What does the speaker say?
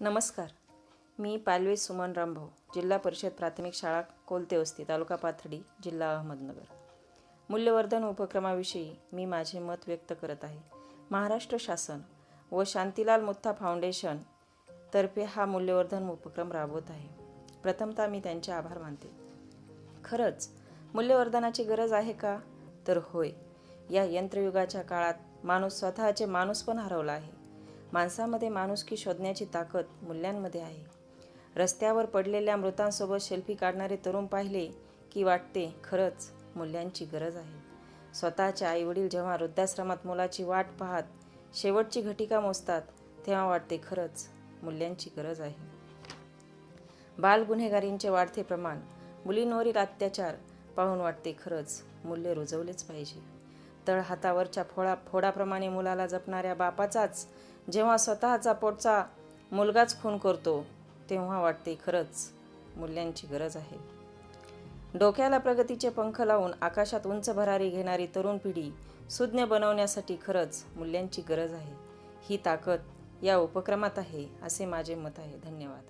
नमस्कार. मी पालवे सुमन रामभाऊ जिल्हा परिषद प्राथमिक शाळा कोलते वस्ती तालुका पाथडी जिल्हा अहमदनगर. मूल्यवर्धन उपक्रमाविषयी मी माझे मत व्यक्त करत आहे. महाराष्ट्र शासन व शांतीलाल मुत्था फाउंडेशन तर्फे हा मूल्यवर्धन उपक्रम राबवत आहे. प्रथमतः मी त्यांचे आभार मानते. खरंच मूल्यवर्धनाची गरज आहे का? तर होय. या यंत्रयुगाच्या काळात माणूस स्वतःचे माणूस पण हरवला आहे. माणसामध्ये माणुसकी शोधण्याची ताकद मूल्यांमध्ये आहे. रस्त्यावर पडलेल्या मृतांसोबत सेल्फी काढणारे तरुण पाहिले की वाटते खरंच मूल्यांची गरज आहे. स्वतःचे आईवडील जेव्हा वृद्धाश्रमात मुलाची वाट पाहत शेवटची घटिका मोजतात तेव्हा वाटते खरंच मूल्यांची गरज आहे. बाल गुन्हेगारींचे वाढते प्रमाण मुलींवरील अत्याचार पाहून वाटते खरंच मूल्य रुजवलेच पाहिजे. तळ हातावरच्या फोडा फोडाप्रमाणे मुलाला जपणाऱ्या बापाचाच जेव्हा स्वतःचा पोटचा मुलगाच खून करतो तेव्हा वाटते खरंच मूल्यांची गरज आहे. डोक्याला प्रगतीचे पंख लावून आकाशात उंच भरारी घेणारी तरुण पिढी सुज्ञ बनवण्यासाठी खरंच मूल्यांची गरज आहे. ही ताकद या उपक्रमात आहे असे माझे मत आहे. धन्यवाद.